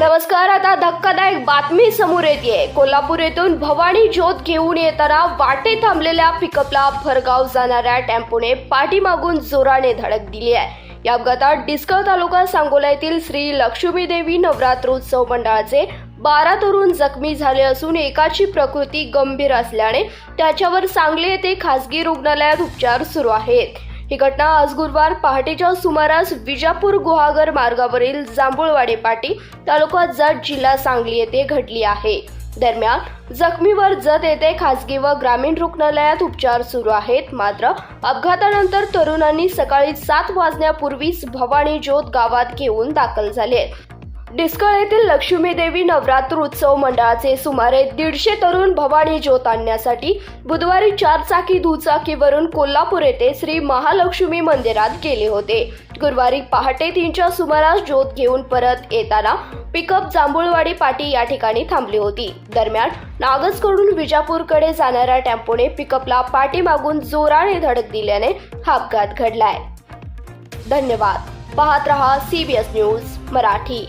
नमस्कार आता धक्कादायक बातमी समोर येते कोल्हापूर येथून भवानी ज्योत घेऊन येताना वाटे थांबलेल्या पिकअपला भरगाव जाणाऱ्या टेम्पोने पाठीमागून जोराने धडक दिली आहे. या अपघातात डिस्कळ तालुका सांगोला येथील श्री लक्ष्मी देवी नवरात्रोत्सव मंडळाचे बारा तरुण जखमी झाले असून एकाची प्रकृती गंभीर असल्याने त्याच्यावर सांगली येथे खासगी रुग्णालयात उपचार सुरू आहेत. ही घटना आज गुरुवार पहाटेच्या सुमारास विजापूर गुहागर मार्गावरील जांभुळवाडे पाटी तालुका जत जिल्हा सांगली येथे घडली आहे. दरम्यान जखमीवर जत येथे खासगी व ग्रामीण रुग्णालयात उपचार सुरू आहेत. मात्र अपघातानंतर तरुणांनी सकाळी सात वाजण्यापूर्वीच भवानी ज्योत गावात घेऊन दाखल झाले डिस्कळ येथील लक्ष्मी देवी नवरात्र उत्सव मंडळाचे सुमारे दीडशे तरुण भवानी ज्योत आणण्यासाठी बुधवारी चारचाकी दुचाकीवरून कोल्हापूर येथे श्री महालक्ष्मी मंदिरात गेले होते. गुरुवारी पहाटे तीनच्या सुमारास ज्योत घेऊन परत येताना पिकअप जांभूळवाडी पाटी या ठिकाणी थांबली होती. दरम्यान नागजकडून विजापूरकडे जाणाऱ्या टेम्पोने पिकअपला पाठीमागून जोराने धडक दिल्याने हा अपघात घडलाय. धन्यवाद. पाहत रहा सीबीएस न्यूज मराठी.